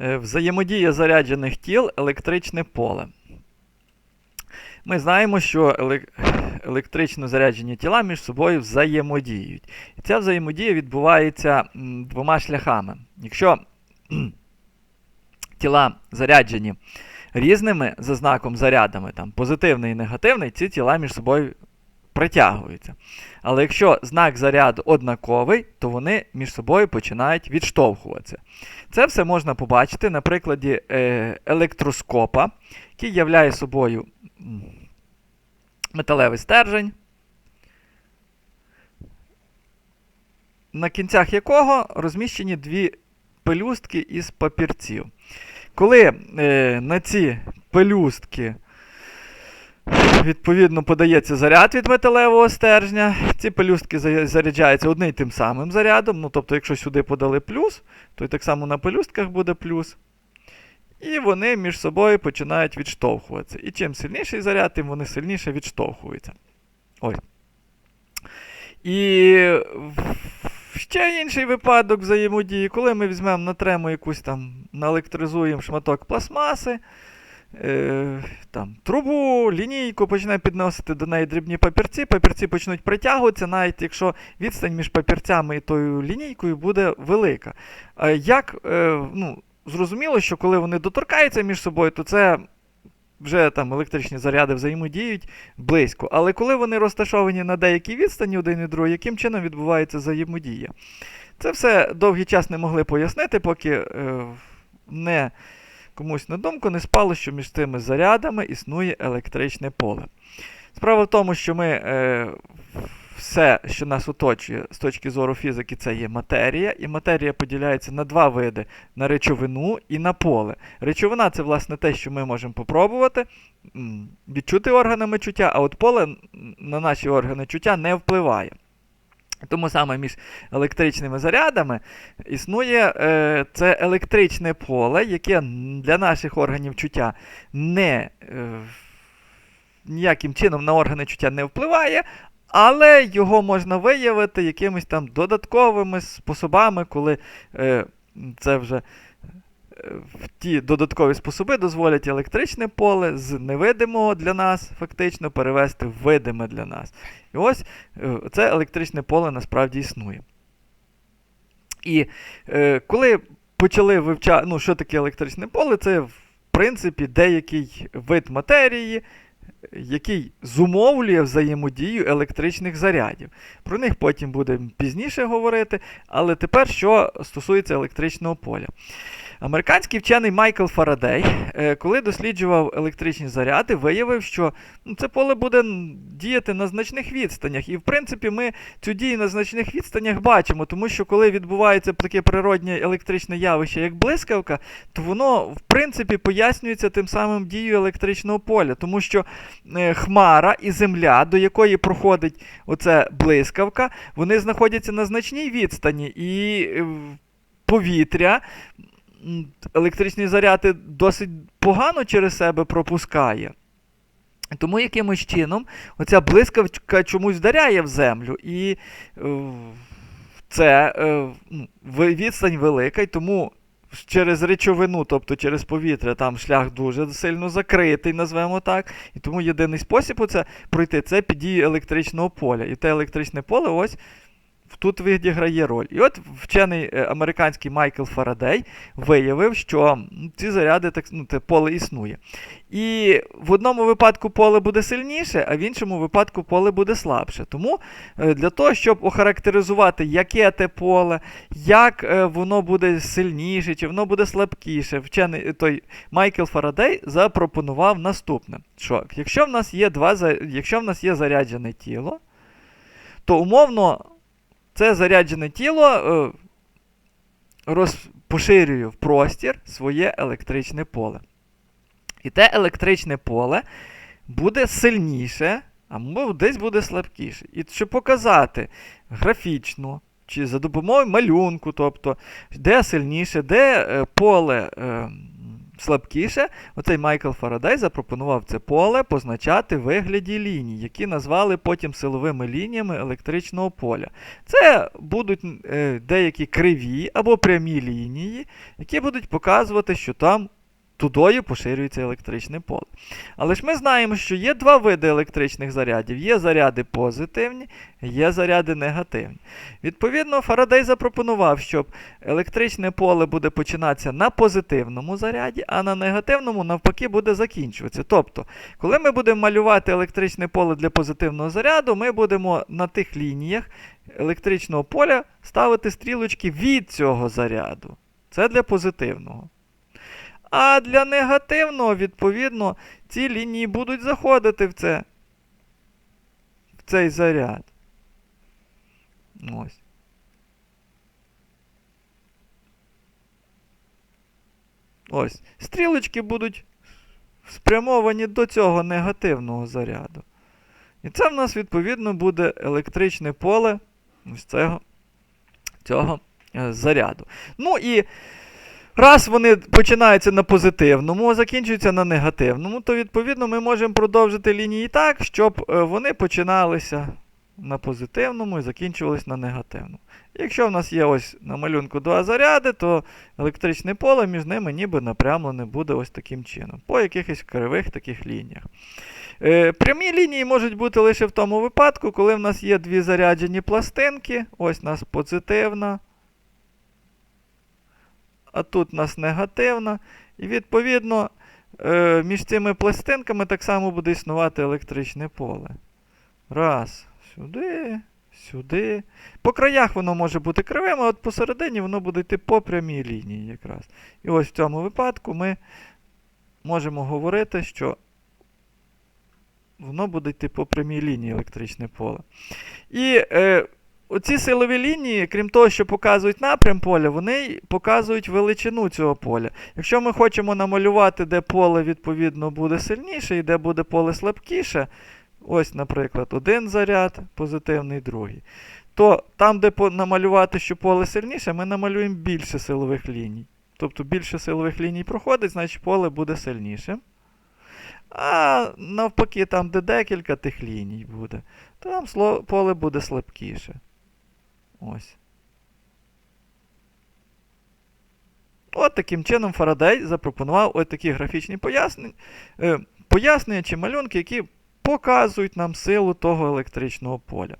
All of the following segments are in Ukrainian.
Е, Взаємодія заряджених тіл, електричне поле. Ми знаємо, що елек- електрично заряджені тіла між собою взаємодіють. І ця взаємодія відбувається двома шляхами. Якщо тіла заряджені різними за знаком зарядами, там позитивний і негативний, ці тіла між собою притягуються. Але якщо знак заряду однаковий, то вони між собою починають відштовхуватися. Це все можна побачити на прикладі е, електроскопа, який являє собою металевий стержень, на кінцях якого розміщені дві пелюстки із папірців. Коли е, на ці пелюстки відповідно подається заряд від металевого стержня, ці пелюстки заряджаються одним і тим самим зарядом. Ну, тобто, якщо сюди подали плюс, то і так само на пелюстках буде плюс. І вони між собою починають відштовхуватися. І чим сильніший заряд, тим вони сильніше відштовхуються. Ось. І ще інший випадок взаємодії, коли ми візьмемо, натремо якусь там, наелектризуємо шматок пластмаси, е, там, трубу, лінійку, почнемо підносити до неї дрібні папірці, папірці почнуть притягуватися, навіть якщо відстань між папірцями і тою лінійкою буде велика. Е, як, е, ну, зрозуміло, що коли вони доторкаються між собою, то це вже там електричні заряди взаємодіють близько. Але коли вони розташовані на деякій відстані один від другого, яким чином відбувається взаємодія? Це все довгий час не могли пояснити, поки е, не комусь на думку не спало, що між цими зарядами існує електричне поле. Справа в тому, що ми е, все, що нас оточує з точки зору фізики, це є матерія, і матерія поділяється на два види: на речовину і на поле. Речовина це, власне, те, що ми можемо попробувати, відчути органами чуття, а от поле на наші органи чуття не впливає. Тому саме між електричними зарядами існує е, це електричне поле, яке для наших органів чуття не е, ніяким чином на органи чуття не впливає, але його можна виявити якимись там додатковими способами, коли е, це вже е, ті додаткові способи дозволять електричне поле з невидимого для нас фактично перевести в видиме для нас. І ось е, це електричне поле насправді існує. І е, коли почали вивчати, ну, що таке електричне поле, це в принципі деякий вид матерії, який зумовлює взаємодію електричних зарядів. Про них потім будемо пізніше говорити, але тепер що стосується електричного поля. Американський вчений Майкл Фарадей, е, коли досліджував електричні заряди, виявив, що ну, це поле буде діяти на значних відстанях. І, в принципі, ми цю дію на значних відстанях бачимо, тому що коли відбувається таке природнє електричне явище, як блискавка, то воно, в принципі, пояснюється тим самим дією електричного поля, тому що хмара і земля, до якої проходить оце блискавка, вони знаходяться на значній відстані, і е, повітря електричні заряди досить погано через себе пропускає. Тому якимось чином оця блискавка чомусь вдаряє в землю. І е, це е, ну, відстань велика, і тому через речовину, тобто через повітря, там шлях дуже сильно закритий, назвемо так. І тому єдиний спосіб оце пройти це під дією електричного поля. І те електричне поле ось тут відіграє роль. І от вчений е, американський Майкл Фарадей виявив, що ці заряди, так, ну, те поле існує. І в одному випадку поле буде сильніше, а в іншому випадку поле буде слабше. Тому е, для того, щоб охарактеризувати, яке те поле, як е, воно буде сильніше, чи воно буде слабкіше, вчений той Майкл Фарадей запропонував наступне: що якщо в нас є два якщо в нас є заряджене тіло, то умовно це заряджене тіло е, роз, поширює в простір своє електричне поле. І те електричне поле буде сильніше, а десь буде слабкіше. І щоб показати графічно, чи за допомогою малюнку, тобто, де сильніше, де е, поле е, слабкіше, оцей Майкл Фарадей запропонував це поле позначати вигляді ліній, які назвали потім силовими лініями електричного поля. Це будуть е, деякі криві або прямі лінії, які будуть показувати, що там тудою поширюється електричне поле. Але ж ми знаємо, що є два види електричних зарядів: є заряди позитивні, є заряди негативні. Відповідно, Фарадей запропонував, щоб електричне поле буде починатися на позитивному заряді, а на негативному, навпаки, буде закінчуватися. Тобто, коли ми будемо малювати електричне поле для позитивного заряду, ми будемо на тих лініях електричного поля ставити стрілочки від цього заряду. Це для позитивного. А для негативного, відповідно, ці лінії будуть заходити в це, в цей заряд. Ось. Ось. Стрілочки будуть спрямовані до цього негативного заряду. І це в нас, відповідно, буде електричне поле ось цього, цього е, заряду. Ну і раз вони починаються на позитивному, а закінчуються на негативному, то відповідно ми можемо продовжити лінії так, щоб е, вони починалися на позитивному і закінчувалися на негативному. Якщо в нас є ось на малюнку два заряди, то електричне поле між ними ніби напрямлене буде ось таким чином, по якихось кривих таких лініях. Е, прямі лінії можуть бути лише в тому випадку, коли в нас є дві заряджені пластинки. Ось у нас позитивна. А тут у нас негативна. І відповідно е, між цими пластинками так само буде існувати електричне поле. Раз, сюди, сюди. По краях воно може бути кривим, а от посередині воно буде йти по прямій лінії якраз. І ось в цьому випадку ми можемо говорити, що воно буде йти по прямій лінії електричне поле. І е, оці силові лінії, крім того, що показують напрям поля, вони показують величину цього поля. Якщо ми хочемо намалювати, де поле, відповідно, буде сильніше і де буде поле слабкіше, ось, наприклад, один заряд, позитивний другий, то там, де намалювати, що поле сильніше, ми намалюємо більше силових ліній. Тобто більше силових ліній проходить, значить поле буде сильніше. А навпаки, там, де декілька тих ліній буде, там поле буде слабкіше. Ось. От таким чином Фарадей запропонував ось такі графічні пояснення, е, пояснення чи малюнки, які показують нам силу того електричного поля.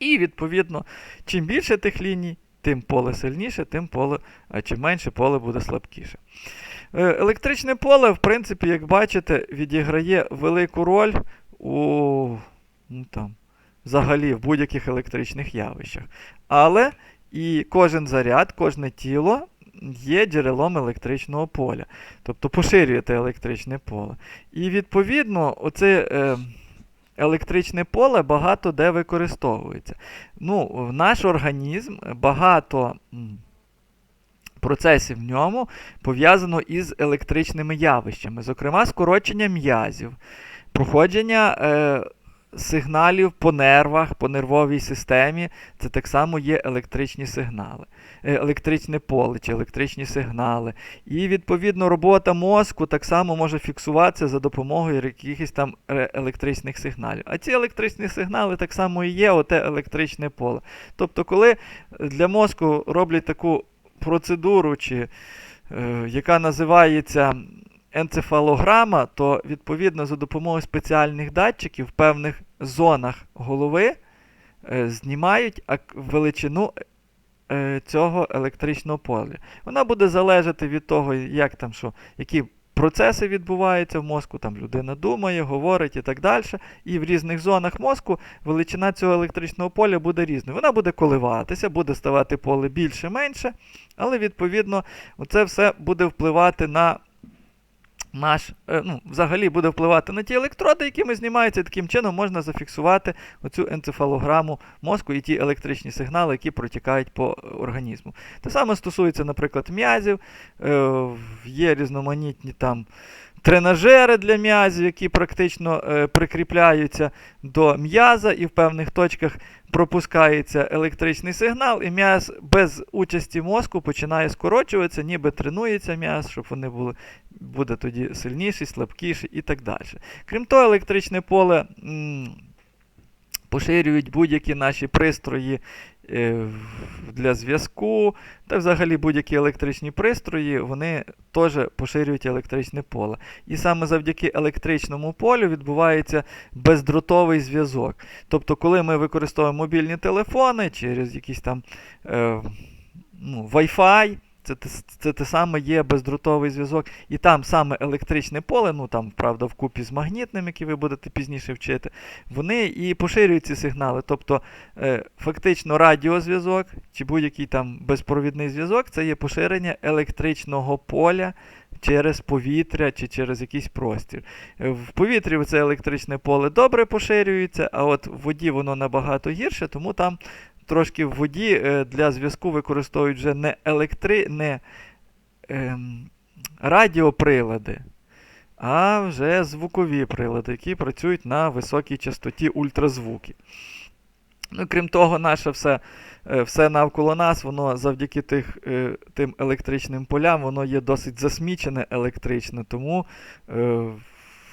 І, відповідно, чим більше тих ліній, тим поле сильніше, тим поле, а чим менше поле буде слабкіше. Е, Електричне поле, в принципі, як бачите, відіграє велику роль у ну, там, взагалі в будь-яких електричних явищах. Але і кожен заряд, кожне тіло є джерелом електричного поля. Тобто поширює те електричне поле. І відповідно, оце е, електричне поле багато де використовується. Ну, в наш організм багато. Процесів в ньому пов'язано із електричними явищами, зокрема, скорочення м'язів, проходження е, сигналів по нервах, по нервовій системі. Це так само є електричні сигнали, е, електричне поле чи електричні сигнали. І, відповідно, робота мозку так само може фіксуватися за допомогою якихось там е, електричних сигналів. А ці електричні сигнали так само і є оте електричне поле. Тобто, коли для мозку роблять таку процедуру, чи, е, яка називається енцефалограма, то відповідно за допомогою спеціальних датчиків в певних зонах голови е, знімають величину е, цього електричного поля. Вона буде залежати від того, як там що, які процеси відбуваються в мозку, там людина думає, говорить і так далі. І в різних зонах мозку величина цього електричного поля буде різною. Вона буде коливатися, буде ставати поле більше-менше, але відповідно це все буде впливати на наш, е, ну, взагалі буде впливати на ті електроди, якими знімаються, і таким чином можна зафіксувати оцю енцефалограму мозку і ті електричні сигнали, які протікають по організму. Те саме стосується, наприклад, м'язів, е, є різноманітні там тренажери для м'язів, які практично е, прикріпляються до м'яза, і в певних точках пропускається електричний сигнал, і м'яз без участі мозку починає скорочуватися, ніби тренується м'яз, щоб вони були, буде тоді сильніший, слабкіший і так далі. Крім того, електричне поле. Поширюють будь-які наші пристрої для зв'язку, та взагалі будь-які електричні пристрої, вони теж поширюють електричне поле. І саме завдяки електричному полю відбувається бездротовий зв'язок. Тобто, коли ми використовуємо мобільні телефони через якісь там е, ну, Wi-Fi, це, те- це те саме є бездротовий зв'язок, і там саме електричне поле, ну там, правда, вкупі з магнітним, який ви будете пізніше вчити, вони і поширюють ці сигнали. Тобто, е, фактично радіозв'язок чи будь-який там безпровідний зв'язок це є поширення електричного поля через повітря чи через якийсь простір. Е, В повітрі це електричне поле добре поширюється, а от в воді воно набагато гірше, тому там трошки в воді е, для зв'язку використовують вже не електри... не ем, радіоприлади, а вже звукові прилади, які працюють на високій частоті ультразвуки. Ну, крім того, наше все, е, все навколо нас, воно завдяки тих, е, тим електричним полям, воно є досить засмічене електрично. Тому, е,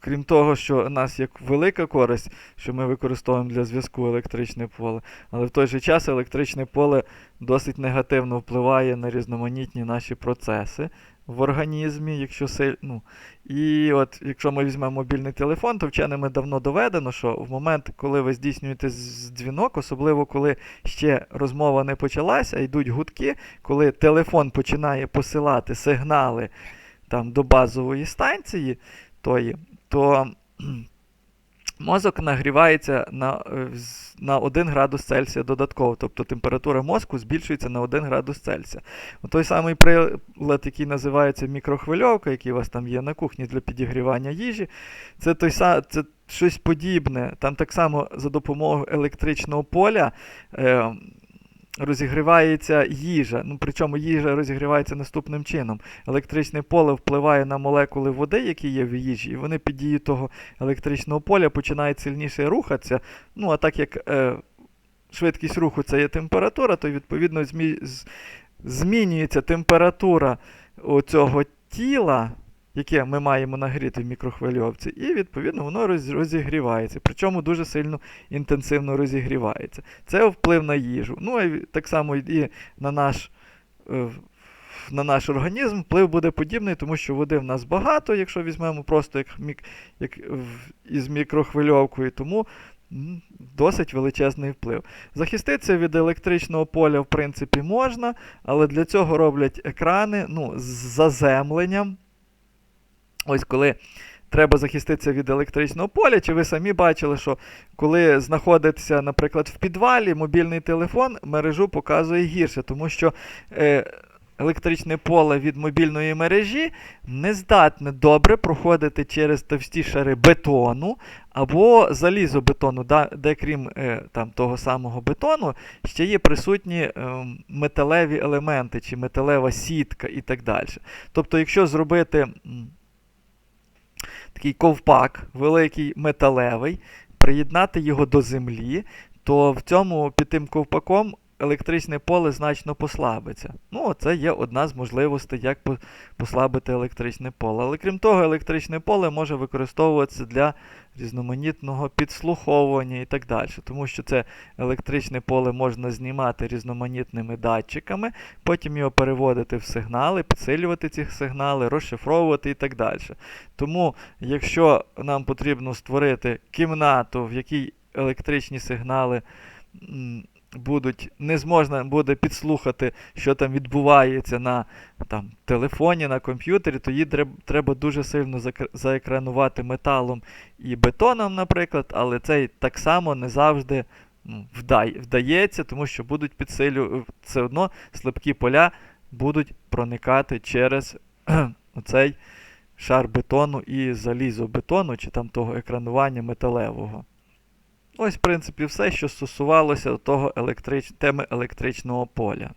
крім того, що у нас є велика користь, що ми використовуємо для зв'язку електричне поле, але в той же час електричне поле досить негативно впливає на різноманітні наші процеси в організмі, якщо силь... ну, і от якщо ми візьмемо мобільний телефон, то вченими давно доведено, що в момент, коли ви здійснюєте дзвінок, особливо коли ще розмова не почалася, йдуть гудки, коли телефон починає посилати сигнали там, до базової станції, тої, то мозок нагрівається на, е, на 1 градус Цельсія додатково, тобто температура мозку збільшується на 1 градус Цельсія. От той самий прилад, який називається мікрохвильовка, який у вас там є на кухні для підігрівання їжі, це той це щось подібне. Там так само за допомогою електричного поля. Е, Розігрівається їжа, ну причому їжа розігрівається наступним чином. Електричне поле впливає на молекули води, які є в їжі, і вони під дією того електричного поля починають сильніше рухатися. Ну, а так як е, швидкість руху це є температура, то відповідно змі... змінюється температура цього тіла, яке ми маємо нагріти в мікрохвильовці, і відповідно воно розігрівається. Причому дуже сильно інтенсивно розігрівається. Це вплив на їжу. Ну і так само і на наш. е, На наш організм вплив буде подібний, тому що води в нас багато, якщо візьмемо просто як, мік, як із мікрохвильовкою, тому досить величезний вплив. Захиститися від електричного поля, в принципі, можна, але для цього роблять екрани ну, з заземленням. Ось коли треба захиститися від електричного поля, чи ви самі бачили, що коли знаходиться, наприклад, в підвалі, мобільний телефон мережу показує гірше, тому що е, електричне поле від мобільної мережі не здатне добре проходити через товсті шари бетону або залізобетону, де крім е, там, того самого бетону ще є присутні ем, металеві елементи чи металева сітка і так далі. Тобто, якщо зробити. Такий ковпак, великий металевий, приєднати його до землі, то в цьому під тим ковпаком електричне поле значно послабиться. Ну, це є одна з можливостей, як послабити електричне поле. Але крім того, електричне поле може використовуватися для різноманітного підслуховування і так далі. Тому що це електричне поле можна знімати різноманітними датчиками, потім його переводити в сигнали, підсилювати ці сигнали, розшифровувати і так далі. Тому, якщо нам потрібно створити кімнату, в якій електричні сигнали будуть, не зможна буде підслухати, що там відбувається на там, телефоні, на комп'ютері, то її треба дуже сильно заекранувати металом і бетоном, наприклад, але це так само не завжди ну, вдається, тому що будуть підсилю, все одно слабкі поля будуть проникати через оцей шар бетону і залізобетону, чи там того екранування металевого. Ось, в принципі, все, що стосувалося того електрич... теми електричного поля.